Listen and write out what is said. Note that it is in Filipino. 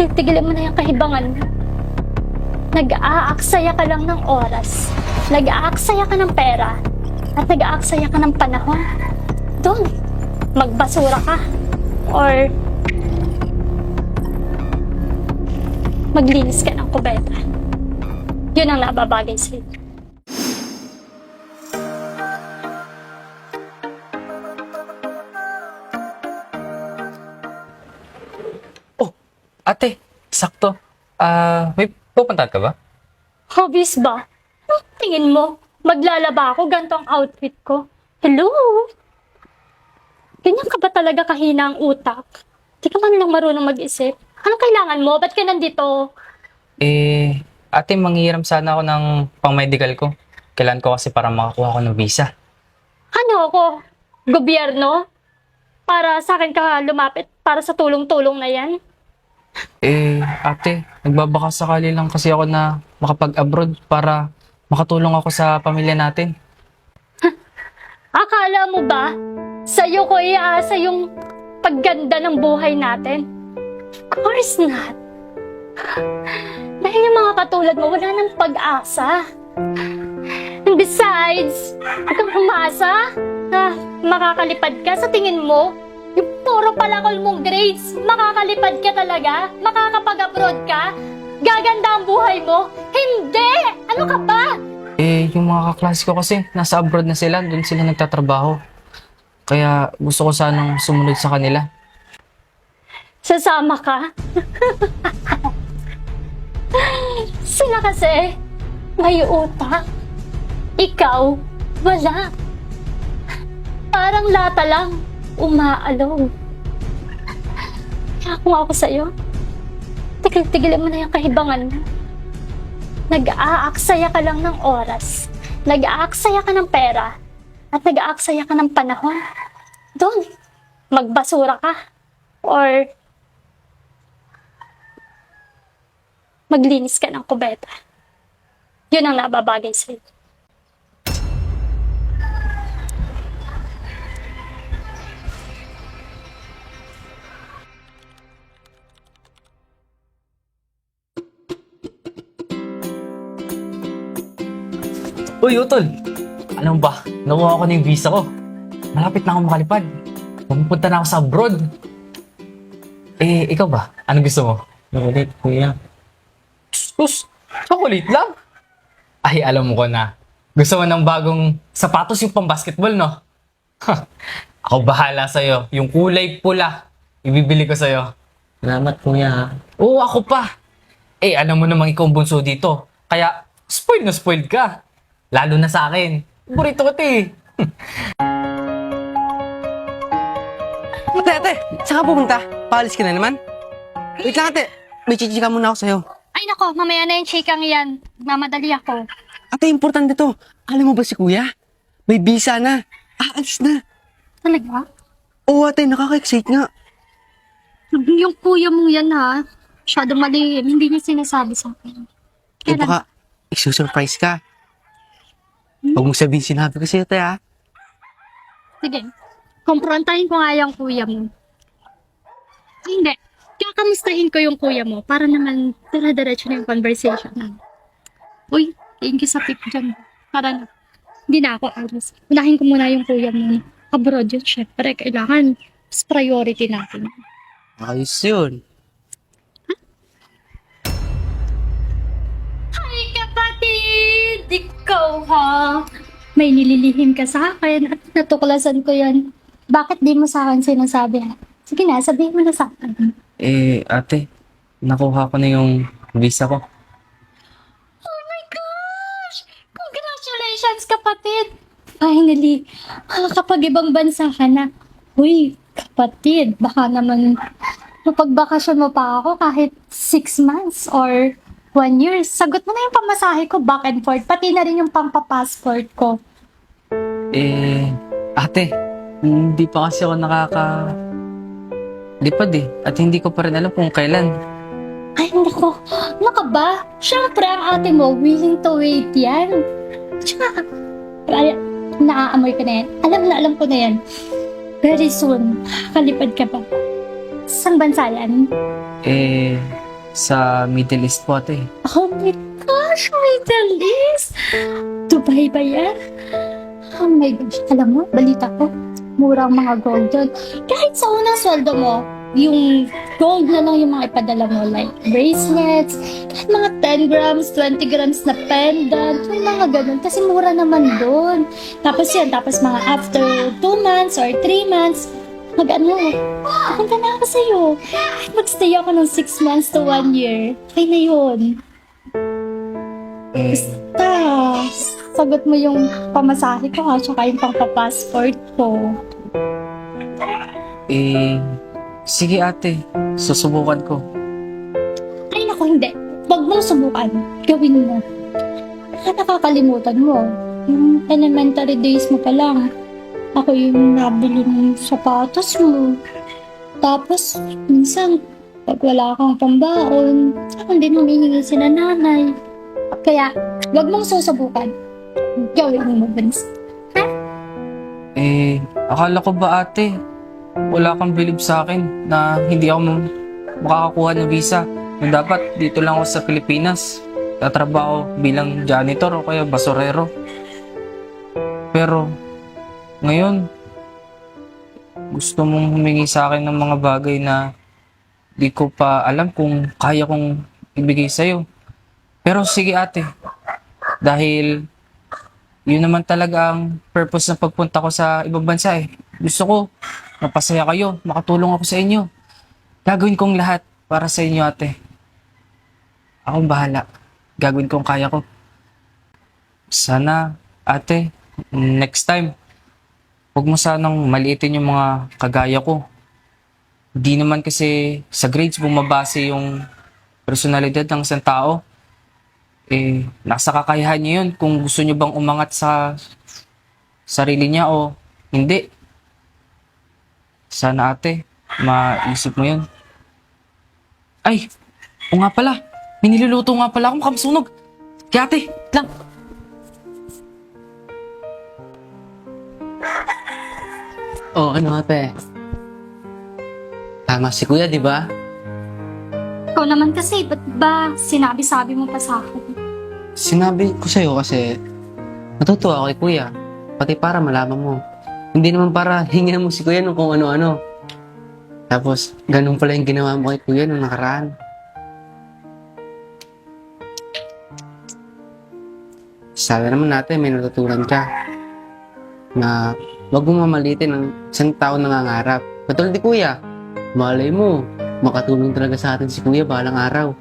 Tigil-tigilan mo na yung kahibangan mo. Nag-aaksaya ka lang ng oras. Nag-aaksaya ka ng pera. At nag-aaksaya ka ng panahon. Doon, magbasura ka. Or maglinis ka ng kubeta. Yun ang nababagay sa'yo. Sakto. Ah, may pupuntahan ka ba? Hobbies ba? Ang tingin mo, maglalaba ako, ganito ang outfit ko. Hello? Ganyan ka ba talaga kahina ang utak? Di ka man lang marunong mag-isip. Anong kailangan mo? Ba't ka nandito? Eh, ate, manghihiram sana ako ng pang-medical ko. Kailan ko kasi para makakuha ko ng visa. Ano ako? Gobyerno? Para sa akin ka lumapit para sa tulong-tulong na yan? Eh, ate, nagbabaka sakali lang kasi ako na makapag-abroad para makatulong ako sa pamilya natin. Akala mo ba, sa'yo ko iaasa yung pagganda ng buhay natin? Of course not. Dahil yung mga katulad mo, wala nang pag-asa. And besides, huwag kang umasa na makakalipad ka sa tingin mo. Puro palakol mong grades, makakalipad ka talaga? Makakapag-abroad ka? Gaganda ang buhay mo? Hindi! Ano ka ba? Eh, yung mga kaklase ko kasi, nasa abroad na sila, doon sila nagtatrabaho. Kaya gusto ko sanang sumunod sa kanila. Sasama ka? Sila kasi, may utak. Ikaw, wala. Parang lata lang, umaalaw. Kung ako sa'yo, tigil-tigilan mo na yung kahibangan mo. Nag-aaksaya ka lang ng oras. Nag-aaksaya ka ng pera. At nag-aaksaya ka ng panahon. Doon, magbasura ka. Or maglinis ka ng kubeta. Yun ang nababagay sa'yo. Uy, Utol! Alam ba, nakuha ko na yung visa ko. Malapit na ako makalipad. Pupunta na ako sa abroad. Eh, ikaw ba? Ano gusto mo? Nakulit, kuya. Sus, chocolate lang. Ay, alam mo ko na. Gusto mo ng bagong sapatos yung pang-basketball, no? ako bahala sa'yo. Yung kulay pula, ibibili ko sa'yo. Salamat, kuya. ha. Oo, ako pa. Eh, alam mo namang ikaw ang bunso dito. Kaya, spoiled na spoiled ka. Lalo na sa akin. Burito ko, eh. Ate, ate, saan ka pupunta? Paalis ka na naman? Wait lang, ate. May chichika muna ako sa'yo. Ay nako, mamaya na yung chikang yan. Mamadali ako. Ate, importante to. Alam mo ba si kuya? May visa na. Aalis na. Talaga? Oo, ate, nakaka-excite nga. Yung kuya mong yan ha. Masyado malihim. Hindi niya sinasabi sa akin. Eh, Kailan? baka isusurprise ka. Huwag mong sabihin sinabi ko sa'yo, ate, ha? Sige. Komprontahin ko nga yung kuya mo. Ay, hindi. Kakamustahin ko yung kuya mo para naman dire-diretso na yung conversation namin. Uy, thank you sa tip dyan. Para na. Hindi na ako alis. Unahin ko muna yung kuya mo. Abroad yun, syempre. Kailangan mas priority natin. Ayos yun. Ikaw, ha? May nililihim ka sa akin at natuklasan ko yan. Bakit di mo sa akin sinasabi, ha? Sige na, sabihin mo na sa akin. Eh, ate, nakuha ko na yung visa ko. Oh my gosh! Congratulations, kapatid! Finally, makakapag-ibang bansa ka na. Uy, kapatid, baka naman mapagbakasyon mo pa ako kahit six months or one year. Sagot mo na yung pamasahe ko back and forth, pati na rin yung pampapassport ko. Eh, ate, hindi pa kasi ako nakaka... Lipad eh. At hindi ko pa rin alam kung kailan. Ay, nako. Ano ka ba? Siyempre, ang ate mo, willing to wait yan. Tsaka, ay, naaamoy ko na yan. Alam na alam ko na yan. Very soon, kalipad ka pa. Saan bansa yan? Eh, Sa Middle East po ate. Oh my gosh, Middle East! Dubai ba yan? Oh my gosh, alam mo, balita ko, murang mga gold doon. Kahit sa unang sweldo mo, yung gold na lang yung mga ipadala mo, like bracelets, kahit mga 10 grams, 20 grams na pendant, yung mga ganun, kasi mura naman doon. Tapos yan, tapos mga after 2 months or 3 months, mag ano, pupunta na ako sa'yo. Magstay ako ng 6 months to 1 year, okay na yun. Tapos, sagot mo yung pamasahe ko ha, tsaka yung pangpa-passport ko. eh, sige ate. Susubukan ko. Ay naku, hindi. Huwag mong subukan. Gawin mo. Baka nakakalimutan mo. Yung elementary days mo pa lang. Ako yung nabili ng sapatos mo. Tapos, minsan, pag wala kang pambaon, ako din humihingi si na nanay. Kaya, huwag mong susubukan. Gawin mo, Vince. Eh, akala ko ba ate, wala kang bilib sa akin na hindi ako makakakuha ng visa. Yung dapat dito lang ako sa Pilipinas. Tatrabaho bilang janitor o kaya basurero. Pero, ngayon, gusto mong humingi sa akin ng mga bagay na di ko pa alam kung kaya kong ibigay sa'yo. Pero sige ate, dahil yun naman talaga ang purpose ng pagpunta ko sa ibang bansa eh. Gusto ko, mapasaya kayo, makatulong ako sa inyo. Gagawin kong lahat para sa inyo ate. Akong bahala. Gagawin kong kaya ko. Sana, ate, next time, huwag mo sanang maliitin yung mga kagaya ko. Di naman kasi sa grades bumabase yung personalidad ng isang tao eh, nasa kakayahan niyo yun kung gusto niyo bang umangat sa sarili niya o hindi. Sana ate, maisip mo yun. Ay, o nga pala, may nga pala akong kamsunog. Kaya ate, lang. Oh, ano ate? Tama si kuya, di ba? Ikaw naman kasi, ba't ba sinabi-sabi mo pa sa akin? Sinabi ko sa'yo kasi natutuwa ako kay kuya. Pati para malaman mo. Hindi naman para hingin mo si kuya ng kung ano-ano. Tapos, ganun pala yung ginawa mo kay kuya nung nakaraan. Sana naman natin may natutunan ka na wag mo mamalitin ng isang tao nangangarap. Katulad ni kuya, malay mo, makatulong talaga sa atin si kuya balang araw.